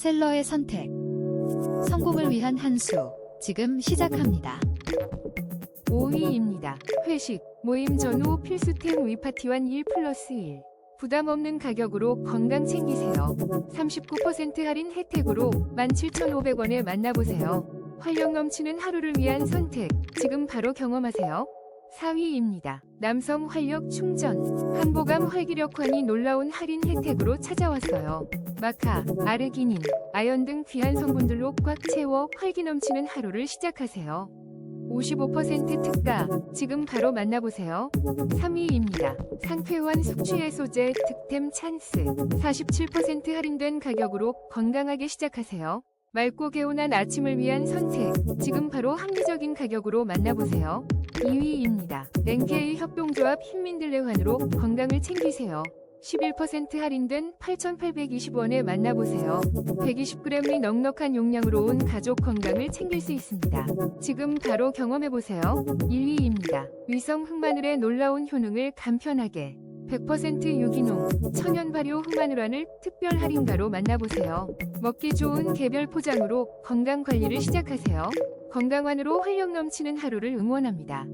셀러의 선택. 성공을 위한 한 수. 지금 시작합니다. 5위입니다. 회식, 모임 전후 필수템 위파티완 1 플러스 1. 부담 없는 가격으로 건강 챙기세요. 39% 할인 혜택으로 17,500원에 만나보세요. 활력 넘치는 하루를 위한 선택. 지금 바로 경험하세요. 4위입니다. 남성 활력 충전. 한보감 활기력환이 놀라운 할인 혜택으로 찾아왔어요. 마카, 아르기닌, 아연 등 귀한 성분들로 꽉 채워 활기 넘치는 하루를 시작하세요. 55% 특가. 지금 바로 만나보세요. 3위입니다. 상쾌한 숙취해소제 득템 찬스. 47% 할인된 가격으로 건강하게 시작하세요. 맑고 개운한 아침을 위한 선택. 지금 바로 합리적인 가격으로 만나보세요. 2위입니다. 랭케이 협동조합 흰민들레환으로 건강을 챙기세요. 11% 할인된 8,820원에 만나보세요. 120g의 넉넉한 용량으로 온 가족 건강을 챙길 수 있습니다. 지금 바로 경험해보세요. 1위입니다. 위성 흑마늘의 놀라운 효능을 간편하게 100% 유기농, 천연 발효 흑마늘환을 특별 할인가로 만나보세요. 먹기 좋은 개별 포장으로 건강 관리를 시작하세요. 건강환으로 활력 넘치는 하루를 응원합니다.